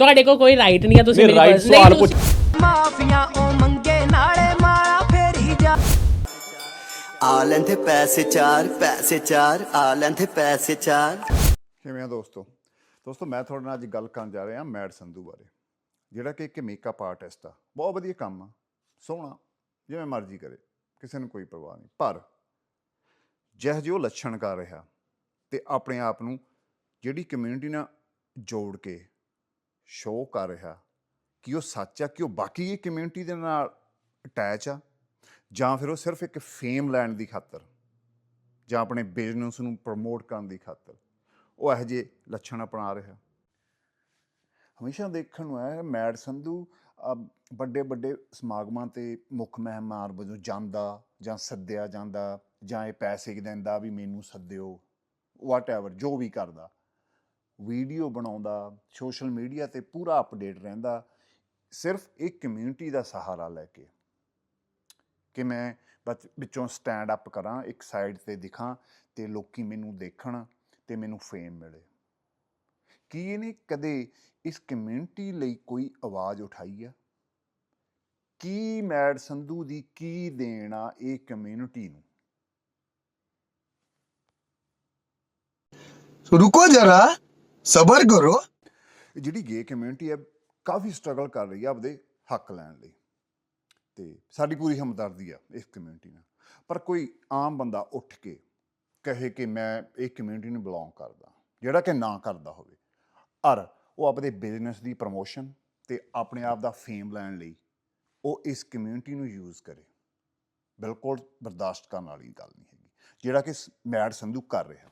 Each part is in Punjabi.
ਤੁਹਾਡੇ ਕੋਲ ਕੋਈ ਰਾਈਟ ਨਹੀਂ ਹੈ ਤੁਸੀਂ ਨਹੀਂ ਮੇਰੀ ਰਾਈਟ ਸਵਾਲ ਪੁੱਛ ਮਾਫੀਆਂ ਉਹ ਮੰਗੇ ਨਾਲੇ ਮਾਲਾ ਫੇਰੀ ਜਾ ਆ ਲੈਂਦੇ ਪੈਸੇ ਚਾਰ ਪੈਸੇ ਚਾਰ ਆ ਲੈਂਦੇ ਪੈਸੇ ਚਾਰ। ਕਿਵੇਂ ਆ ਦੋਸਤੋ? ਦੋਸਤੋ ਮੈਂ ਤੁਹਾਡੇ ਨਾਲ ਅੱਜ ਗੱਲ ਕਰਨ ਜਾ ਰਿਹਾ ਮੈਡ ਸੰਧੂ ਬਾਰੇ ਜਿਹੜਾ ਕਿ ਇੱਕ ਮੇਕਅਪ ਆਰਟਿਸਟ ਆ। ਬਹੁਤ ਵਧੀਆ ਕੰਮ ਆ ਸੋਹਣਾ ਜਿਵੇਂ ਮਰਜ਼ੀ ਕਰੇ ਕਿਸੇ ਨੂੰ ਕੋਈ ਪਰਵਾਹ ਨਹੀਂ। ਪਰ ਜਿਹੋ ਜਿਹੇ ਉਹ ਲੱਛਣ ਕਰ ਰਿਹਾ ਤੇ ਆਪਣੇ ਆਪ ਨੂੰ ਜਿਹੜੀ ਕਮਿਊਨਿਟੀ ਨਾਲ ਜੋੜ ਕੇ ਸ਼ੋਅ ਕਰ ਰਿਹਾ ਕਿ ਉਹ ਸੱਚ ਆ, ਕਿ ਉਹ ਬਾਕੀ ਇਹ ਕਮਿਊਨਿਟੀ ਦੇ ਨਾਲ ਅਟੈਚ ਆ, ਜਾਂ ਫਿਰ ਉਹ ਸਿਰਫ ਇੱਕ ਫੇਮ ਲੈਣ ਦੀ ਖਾਤਰ, ਜਾਂ ਆਪਣੇ ਬਿਜ਼ਨਸ ਨੂੰ ਪ੍ਰਮੋਟ ਕਰਨ ਦੀ ਖਾਤਰ, ਉਹ ਇਹੋ ਜਿਹੇ ਲੱਛਣ ਅਪਣਾ ਰਿਹਾ। ਹਮੇਸ਼ਾ ਦੇਖਣ ਨੂੰ ਆਇਆ ਮੈਡ ਸੰਧੂ ਵੱਡੇ ਵੱਡੇ ਸਮਾਗਮਾਂ ਤੇ ਮੁੱਖ ਮਹਿਮਾਨ ਵਜੋਂ ਜਾਂਦਾ, ਜਾਂ ਸੱਦਿਆ ਜਾਂਦਾ, ਜਾਂ ਇਹ ਪੈਸੇ ਦਿੰਦਾ ਵੀ ਮੈਨੂੰ ਸੱਦਿਓ ਵਾਟਐਵਰ ਜੋ ਵੀ ਕਰਦਾ। ਵੀਡੀਓ ਬਣਾਉਂਦਾ, ਸੋਸ਼ਲ ਮੀਡੀਆ ਤੇ ਪੂਰਾ ਅਪਡੇਟ ਰਹਿੰਦਾ, ਸਿਰਫ ਇੱਕ ਕਮਿਊਨਿਟੀ ਦਾ ਸਹਾਰਾ ਲੈ ਕੇ। ਕਿ ਮੈਂ ਵਿੱਚੋਂ ਸਟੈਂਡ ਅਪ ਕਰਾਂ, ਇੱਕ ਸਾਈਡ ਤੇ ਦਿਖਾਂ ਤੇ ਲੋਕੀ ਮੈਨੂੰ ਦੇਖਣ ਤੇ ਮੈਨੂੰ ਫੇਮ ਮਿਲੇ। ਕੀ ਇਹਨੇ ਕਦੇ ਇਸ ਕਮਿਊਨਿਟੀ ਲਈ ਕੋਈ ਆਵਾਜ਼ ਉਠਾਈ ਆ? ਕੀ ਮੈਡ ਸੰਧੂ ਦੀ ਕੀ ਦੇਣਾ ਇਹ ਕਮਿਊਨਿਟੀ ਨੂੰ? ਰੁਕੋ ਜਰਾ। ਸਬਰ ਇਹ ਜਿਹੜੀ ਗੇ ਕਮਿਊਨਿਟੀ ਹੈ, ਕਾਫੀ ਸਟਰਗਲ ਕਰ ਰਹੀ ਹੈ ਆਪਦੇ ਹੱਕ ਲੈਣ ਲਈ। ਤੇ ਸਾਡੀ ਪੂਰੀ ਹਮਦਰਦੀ ਆ ਇਸ ਕਮਿਊਨਿਟੀ ਨਾਲ। ਪਰ ਕੋਈ ਆਮ ਬੰਦਾ ਉੱਠ ਕੇ ਕਹੇ ਕਿ ਮੈਂ ਇਹ ਕਮਿਊਨਿਟੀ ਨੂੰ ਬਿਲੋਂਗ ਕਰਦਾ, ਜਿਹੜਾ ਕਿ ਨਾ ਕਰਦਾ ਹੋਵੇ। ਔਰ ਉਹ ਆਪਦੇ ਬਿਜ਼ਨਸ ਦੀ ਪ੍ਰਮੋਸ਼ਨ ਤੇ ਆਪਣੇ ਆਪ ਦਾ ਫੇਮ ਲੈਣ ਲਈ ਉਹ ਇਸ ਕਮਿਊਨਿਟੀ ਨੂੰ ਯੂਜ਼ ਕਰੇ। ਬਿਲਕੁਲ ਬਰਦਾਸ਼ਤ ਕਰਨ ਵਾਲੀ ਗੱਲ ਨਹੀਂ ਹੈਗੀ। ਜਿਹੜਾ ਕਿ ਮੈਡ ਸੰਧੂ ਕਰ ਰਿਹਾ।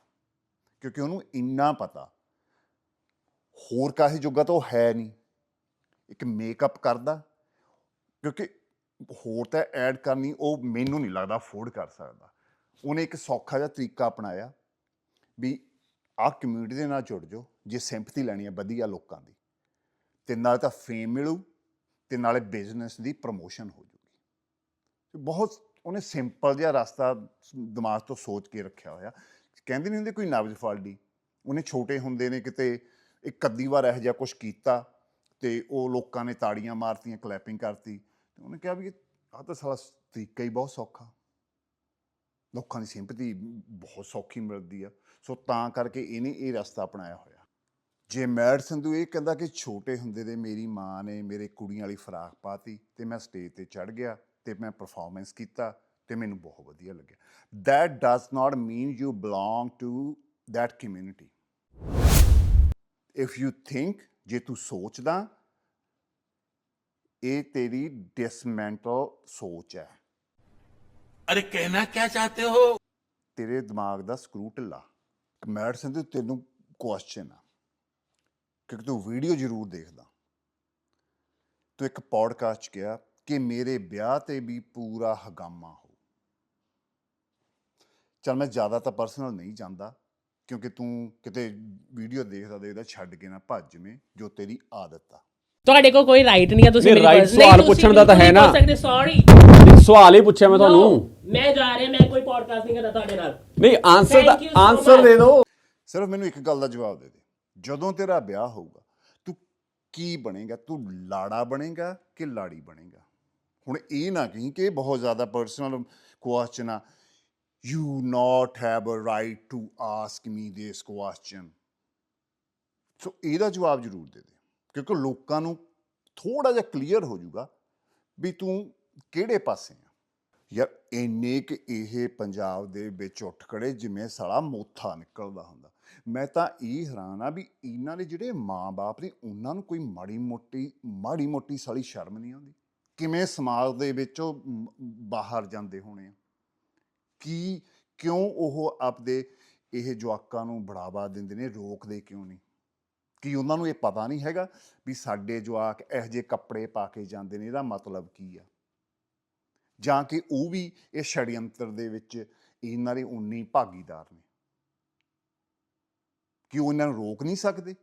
ਕਿਉਂਕਿ ਉਹਨੂੰ ਇੰਨਾ ਪਤਾ ਹੋਰ ਕਾਹੇ ਜੋਗਾ ਤਾਂ ਉਹ ਹੈ ਨਹੀਂ। ਇੱਕ ਮੇਕਅਪ ਕਰਦਾ, ਕਿਉਂਕਿ ਹੋਰ ਤਾਂ ਐਡ ਕਰਨੀ ਉਹ ਮੈਨੂੰ ਨਹੀਂ ਲੱਗਦਾ ਅਫੋਰਡ ਕਰ ਸਕਦਾ। ਉਹਨੇ ਇੱਕ ਸੌਖਾ ਜਿਹਾ ਤਰੀਕਾ ਅਪਣਾਇਆ ਵੀ ਆਹ ਕਮਿਊਨਿਟੀ ਦੇ ਨਾਲ ਜੁੜ ਜਾਓ, ਜੇ ਸਿੰਪਥੀ ਲੈਣੀ ਹੈ ਵਧੀਆ ਲੋਕਾਂ ਦੀ, ਤੇ ਨਾਲ ਤਾਂ ਫੇਮ ਮਿਲੂ, ਤੇ ਨਾਲੇ ਬਿਜ਼ਨਸ ਦੀ ਪ੍ਰਮੋਸ਼ਨ ਹੋ ਜੂਗੀ। ਬਹੁਤ ਉਹਨੇ ਸਿੰਪਲ ਜਿਹਾ ਰਸਤਾ ਦਿਮਾਗ ਤੋਂ ਸੋਚ ਕੇ ਰੱਖਿਆ ਹੋਇਆ। ਕਹਿੰਦੇ ਨਹੀਂ ਹੁੰਦੇ ਕੋਈ ਨਬਜ਼ ਫਾਲਦੀ ਉਹਨੇ ਛੋਟੇ ਹੁੰਦੇ ਨੇ ਕਿਤੇ ਇੱਕ ਅੱਧੀ ਵਾਰ ਇਹੋ ਜਿਹਾ ਕੁਝ ਕੀਤਾ ਤੇ ਉਹ ਲੋਕਾਂ ਨੇ ਤਾੜੀਆਂ ਮਾਰਤੀਆਂ ਕਲੈਪਿੰਗ ਕਰਤੀ ਤੇ ਉਹਨੇ ਕਿਹਾ ਵੀ ਆਹ ਤਾਂ ਸਾਲਾ ਤਰੀਕਾ ਹੀ ਬਹੁਤ ਸੌਖਾ। ਲੋਕਾਂ ਦੀ ਸਿੰਪਥੀ ਬਹੁਤ ਸੌਖੀ ਮਿਲਦੀ ਆ। ਸੋ ਤਾਂ ਕਰਕੇ ਇਹਨੇ ਇਹ ਰਸਤਾ ਅਪਣਾਇਆ ਹੋਇਆ। ਜੇ ਮੈਡ ਸੰਧੂ ਇਹ ਕਹਿੰਦਾ ਕਿ ਛੋਟੇ ਹੁੰਦੇ ਦੇ ਮੇਰੀ ਮਾਂ ਨੇ ਮੇਰੇ ਕੁੜੀਆਂ ਵਾਲੀ ਫਰਾਕ ਪਾਤੀ ਤੇ ਮੈਂ ਸਟੇਜ ਤੇ ਚੜ ਗਿਆ ਤੇ ਮੈਂ ਪਰਫਾਰਮੈਂਸ ਕੀਤਾ ਤੇ ਮੈਨੂੰ ਬਹੁਤ ਵਧੀਆ ਲੱਗਿਆ। That does not mean you belong to that community if you think ਜੇ ਤੂੰ ਸੋਚਦਾ ਇਹ ਤੇਰੀ ਡਿਸਮੈਂਟਲ ਸੋਚ ਹੈ। ਅਰੇ ਕਹਿਣਾ ਕੀ ਚਾਹਤੇ ਹੋ? ਤੇਰੇ ਦਿਮਾਗ ਦਾ ਸਕਰੂ ਢਿੱਲਾ। ਮੈਡ ਸੰਧੂ ਤੈਨੂੰ ਕੁਐਸਚਨ ਆ। ਕਿਉਂਕਿ ਤੂੰ ਵੀਡੀਓ ਜ਼ਰੂਰ ਦੇਖਦਾ। ਤੂੰ ਇੱਕ ਪੌਡਕਾਸਟ 'ਚ ਕਿਹਾ ਕਿ ਮੇਰੇ ਵਿਆਹ ਤੇ ਵੀ ਪੂਰਾ ਹਗਾਮਾ ਹੋ। ਚਲ ਮੈਂ ਜ਼ਿਆਦਾ ਤਾਂ ਪਰਸਨਲ ਨਹੀਂ ਜਾਂਦਾ। ਕਿਉਂਕਿ ਤੂੰ ਕਿਤੇ ਵੀਡੀਓ ਦੇਖਦਾ ਦੇਖਦਾ ਛੱਡ ਕੇ ਨਾ ਭੱਜਵੇਂ ਜੋ ਤੇਰੀ ਆਦਤ ਆ। ਤੁਹਾਡੇ ਕੋਲ ਕੋਈ ਰਾਈਟ ਨਹੀਂ ਹੈ ਤੁਸੀਂ ਨਹੀਂ, ਸਵਾਲ ਪੁੱਛਣ ਦਾ ਤਾਂ ਹੈ ਨਾ। ਸੌਰੀ ਸਵਾਲ ਹੀ ਪੁੱਛਿਆ ਮੈਂ ਤੁਹਾਨੂੰ। ਮੈਂ ਜਾ ਰਿਹਾ ਮੈਂ ਕੋਈ ਪੋਡਕਾਸਟ ਨਹੀਂ ਕਰਦਾ ਤੁਹਾਡੇ ਨਾਲ। ਨਹੀਂ ਆਨਸਰ ਦਾ ਆਨਸਰ ਦੇ. ਦਿਓ। ਸਿਰਫ ਮੈਨੂੰ ਇੱਕ ਗੱਲ ਦਾ ਜਵਾਬ ਦੇ ਦੇ। ਜਦੋਂ ਤੇਰਾ ਵਿਆਹ ਹੋਊਗਾ ਤੂੰ ਕੀ ਬਣੇਗਾ? ਤੂੰ ਲਾੜਾ ਬਣੇਗਾ ਕਿ ਲਾੜੀ ਬਣੇਗਾ? ਹੁਣ ਇਹ ਨਾ ਕਹੀਂ ਕਿ ਇਹ ਬਹੁਤ ਜ਼ਿਆਦਾ ਪਰਸਨਲ ਕੁਐਸਚਨ ਆ। You not have a right to ask me this question so ਇਹਦਾ ਜਵਾਬ ਜ਼ਰੂਰ ਦੇ ਦੇ, ਕਿਉਂਕਿ ਲੋਕਾਂ ਨੂੰ ਥੋੜਾ ਜਿਹਾ ਕਲੀਅਰ ਹੋ ਜਾਊਗਾ ਵੀ ਤੂੰ ਕਿਹੜੇ ਪਾਸੇ ਆ। ਯਾਰ, ਇੰਨੇ ਕਿ ਇਹ ਪੰਜਾਬ ਦੇ ਵਿੱਚ ਉੱਠ ਖੜੇ ਜਿਵੇਂ ਸਾਲਾ ਮੋਥਾ ਨਿਕਲਦਾ ਹੁੰਦਾ। ਮੈਂ ਤਾਂ ਇਹ ਹੈਰਾਨ ਆ ਵੀ ਇਹਨਾਂ ਦੇ ਜਿਹੜੇ ਮਾਂ-ਬਾਪ ਨੇ, ਉਹਨਾਂ ਨੂੰ ਕੋਈ ਮਾੜੀ ਮੋਟੀ ਮਾੜੀ ਮੋਟੀ ਸਾਲੀ ਸ਼ਰਮ ਨਹੀਂ ਆਉਂਦੀ? ਕਿਵੇਂ ਸਮਾਜ ਦੇ ਵਿੱਚ ਬਾਹਰ ਜਾਂਦੇ ਹੋਣੇ ਆ? ਕੀ, ਕਿਉਂ ਉਹ ਆਪਦੇ ਇਹ ਜਵਾਕਾਂ ਨੂੰ ਬੜਾਵਾ ਦਿੰਦੇ ਨੇ, ਰੋਕਦੇ ਕਿਉਂ ਨਹੀਂ? ਕੀ ਉਹਨਾਂ ਨੂੰ ਇਹ ਪਤਾ ਨਹੀਂ ਹੈਗਾ ਵੀ ਸਾਡੇ ਜਵਾਕ ਇਹੋ ਜਿਹੇ ਕੱਪੜੇ ਪਾ ਕੇ ਜਾਂਦੇ ਨੇ, ਇਹਦਾ ਮਤਲਬ ਕੀ ਆ? ਜਾਂ ਕਿ ਉਹ ਵੀ ਇਹ ਛੜਯੰਤਰ ਦੇ ਵਿੱਚ ਇਹਨਾਂ ਦੇ ਉਨੀ ਭਾਗੀਦਾਰ ਨੇ? ਕਿ ਉਹ ਇਹਨਾਂ ਨੂੰ ਰੋਕ ਨਹੀਂ ਸਕਦੇ?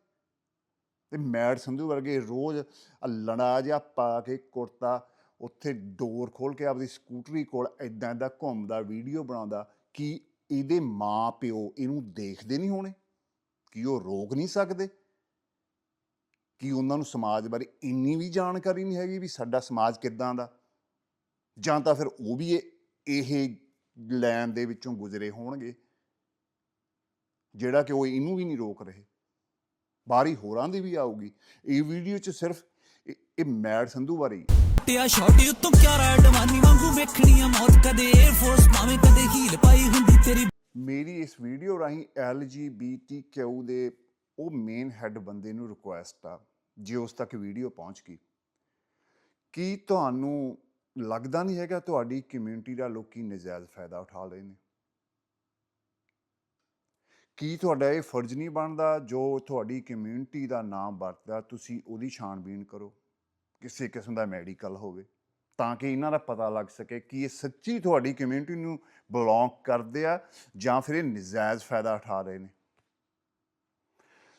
ਤੇ ਮੈਡ ਸੰਧੂ ਵਰਗੇ ਰੋਜ਼ ਲੜਾ ਜਿਹਾ ਪਾ ਕੇ ਕੁੜਤਾ ਉੱਥੇ ਡੋਰ ਖੋਲ ਕੇ ਆਪਦੀ ਸਕੂਟਰੀ ਕੋਲ ਐਦਾਂ ਐਦਾਂ ਘੁੰਮਦਾ ਵੀਡੀਓ ਬਣਾਉਂਦਾ ਕਿ ਇਹਦੇ ਮਾਂ ਪਿਓ ਇਹਨੂੰ ਦੇਖਦੇ ਨਹੀਂ ਹੋਣੇ, ਕਿ ਉਹ ਰੋਕ ਨਹੀਂ ਸਕਦੇ, ਕੀ ਉਹਨਾਂ ਨੂੰ ਸਮਾਜ ਬਾਰੇ ਇੰਨੀ ਵੀ ਜਾਣਕਾਰੀ ਨਹੀਂ ਹੈਗੀ ਵੀ ਸਾਡਾ ਸਮਾਜ ਕਿੱਦਾਂ ਦਾ। ਜਾਂ ਤਾਂ ਫਿਰ ਉਹ ਵੀ ਇਹ ਇਹ ਦੇ ਵਿੱਚੋਂ ਗੁਜ਼ਰੇ ਹੋਣਗੇ, ਜਿਹੜਾ ਕਿ ਉਹ ਇਹਨੂੰ ਵੀ ਨਹੀਂ ਰੋਕ ਰਹੇ। ਬਾਰੀ ਹੋਰਾਂ ਦੀ ਵੀ ਆਊਗੀ। ਇਹ ਵੀਡੀਓ 'ਚ ਸਿਰਫ ਇਹ ਮੈਡ ਸੰਧੂ ਬਾਰੇ ਹੀ ਹੈ। ਟਿਆ ਕਿਆਰਾ ਅਡਵਾਨੀ ਵਾਂਗੂ ਵੇਖਣੀ ਆ ਮੌਤ, ਕਦੇ 에ਅਰ ਫੋਰਸ ਭਾਵੇਂ ਕਦੇ ਹੀਲ ਪਾਈ ਹੁੰਦੀ ਤੇਰੀ ਮੇਰੀ ਇਸ ਵੀਡੀਓ ਰਾਹੀਂ LGBTQ ਦੇ ਉਹ ਮੇਨ ਹੈੱਡ ਬੰਦੇ ਨੂੰ ਰਿਕੁਐਸਟ ਆ, ਜੇ ਉਸ ਤੱਕ ਵੀਡੀਓ ਪਹੁੰਚ ਗਈ ਕੀ ਤੁਹਾਨੂੰ ਲੱਗਦਾ ਨਹੀਂ ਹੈਗਾ ਤੁਹਾਡੀ ਕਮਿਊਨਿਟੀ ਦਾ ਲੋਕੀ ਨਜਾਇਜ਼ ਫਾਇਦਾ ਉਠਾ ਰਹੇ ਨੇ ਕੀ ਤੁਹਾਡਾ ਇਹ ਫਰਜ਼ ਨਹੀਂ ਬਣਦਾ ਜੋ ਤੁਹਾਡੀ ਕਮਿਊਨਿਟੀ ਦਾ ਨਾਮ ਵਰਤਦਾ, ਤੁਸੀਂ ਉਹਦੀ ਛਾਣਬੀਣ ਕਰੋ ਕਿਸੇ ਕਿਸਮ ਦਾ ਮੈਡੀਕਲ ਹੋਵੇ, ਤਾਂ ਕਿ ਇਹਨਾਂ ਦਾ ਪਤਾ ਲੱਗ ਸਕੇ ਕਿ ਇਹ ਸੱਚੀ ਤੁਹਾਡੀ ਕਮਿਊਨਿਟੀ ਨੂੰ ਬਿਲੋਂਗ ਕਰਦੇ ਆ ਜਾਂ ਫਿਰ ਇਹ ਨਜਾਇਜ਼ ਫਾਇਦਾ ਉਠਾ ਰਹੇ ਨੇ।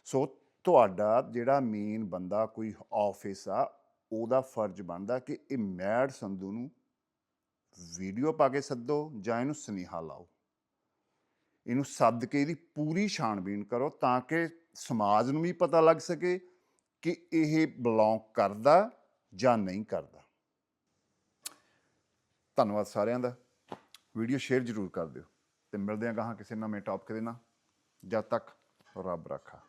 ਸੋ ਤੁਹਾਡਾ ਜਿਹੜਾ ਮੇਨ ਬੰਦਾ ਕੋਈ ਆਫਿਸ ਆ, ਉਹਦਾ ਫਰਜ਼ ਬਣਦਾ ਕਿ ਇਹ ਮੈਡ ਸੰਧੂ ਨੂੰ ਵੀਡੀਓ ਪਾ ਕੇ ਸੱਦੋ ਜਾਂ ਇਹਨੂੰ ਸੁਨੇਹਾ ਲਾਓ। ਇਹਨੂੰ ਸੱਦ ਕੇ ਇਹਦੀ ਪੂਰੀ ਛਾਣਬੀਣ ਕਰੋ ਤਾਂ ਕਿ ਸਮਾਜ ਨੂੰ ਵੀ ਪਤਾ ਲੱਗ ਸਕੇ ਕਿ ਇਹ ਬਿਲੋਂਗ ਕਰਦਾ ਜਾਂ ਨਹੀਂ ਕਰਦਾ। ਧੰਨਵਾਦ ਸਾਰਿਆਂ ਦਾ। ਵੀਡੀਓ ਸ਼ੇਅਰ ਜ਼ਰੂਰ ਕਰ ਦਿਓ। ਤੇ ਮਿਲਦੇ ਹਾਂ ਗਾਹਾਂ ਕਿਸੇ ਨਵੇਂ ਟੌਪਿਕ ਦੇ ਨਾਲ। ਜਦ ਤੱਕ ਰੱਬ ਰੱਖਾ।